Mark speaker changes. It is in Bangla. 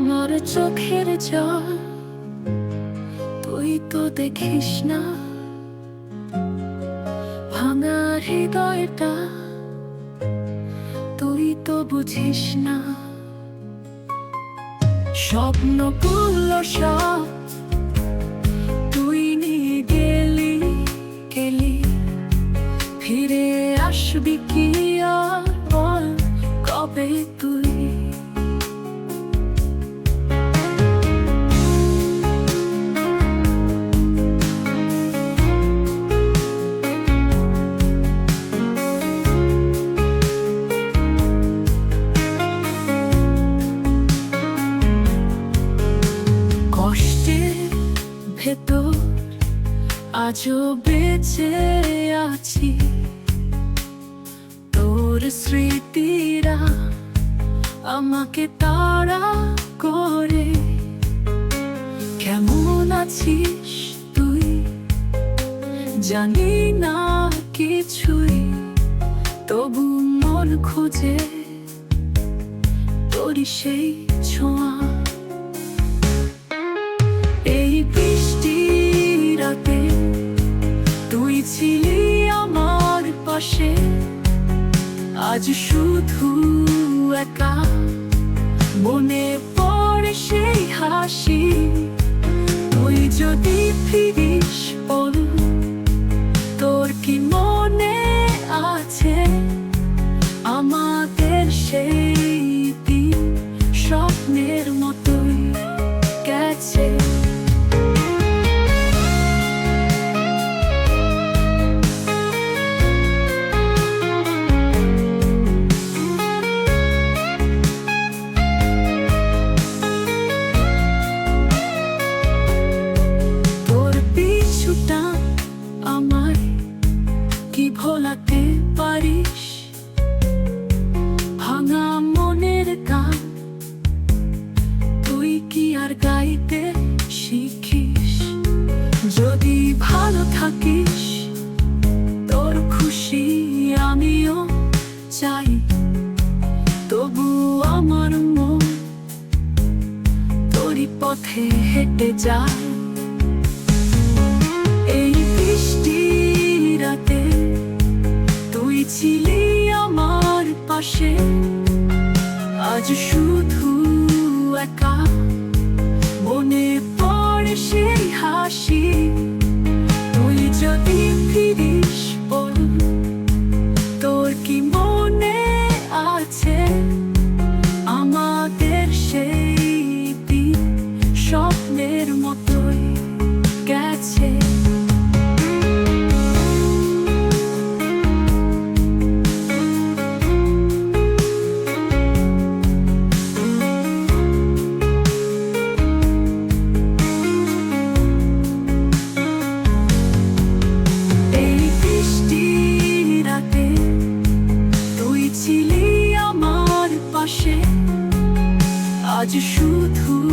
Speaker 1: আমার চোখের জল, তুই তো দেখিস না। ভাঙা হৃদয়টা, তুই তো বুঝিস না। স্বপ্নগুলো সব তুই নিয়ে গেলি গেলি। ফিরে আসবি কি ভেতর আজও বেঁচে আছি। তোর স্মৃতিরা আমাকে তাড়া করে। কেমন আছিস তুই? জানি না কিছুই, তবু মন খোঁজে তোর সেই ছোঁয়া। আজ শুধু একা। মনে পড়ে সেই হাসি। ওই যদি ফিরিস ভোলাতে পারিস। ভাঙা মনের গান। তুই কি আর গাইতে শিখিস? যদি ভালো থাকিস, তোর খুশি আমিও চাই। তবু আমার মন তোরই পথে হেঁটে যায়। ছিলি আমার পাশে। আজ শুধু একা। মনে পড়ে সেই হাসি। তুই যদি ফিরিস বল, তোর কি মনে আছে? আমাদের সেই স্বপ্নের মতোই গেছে। 只殊途。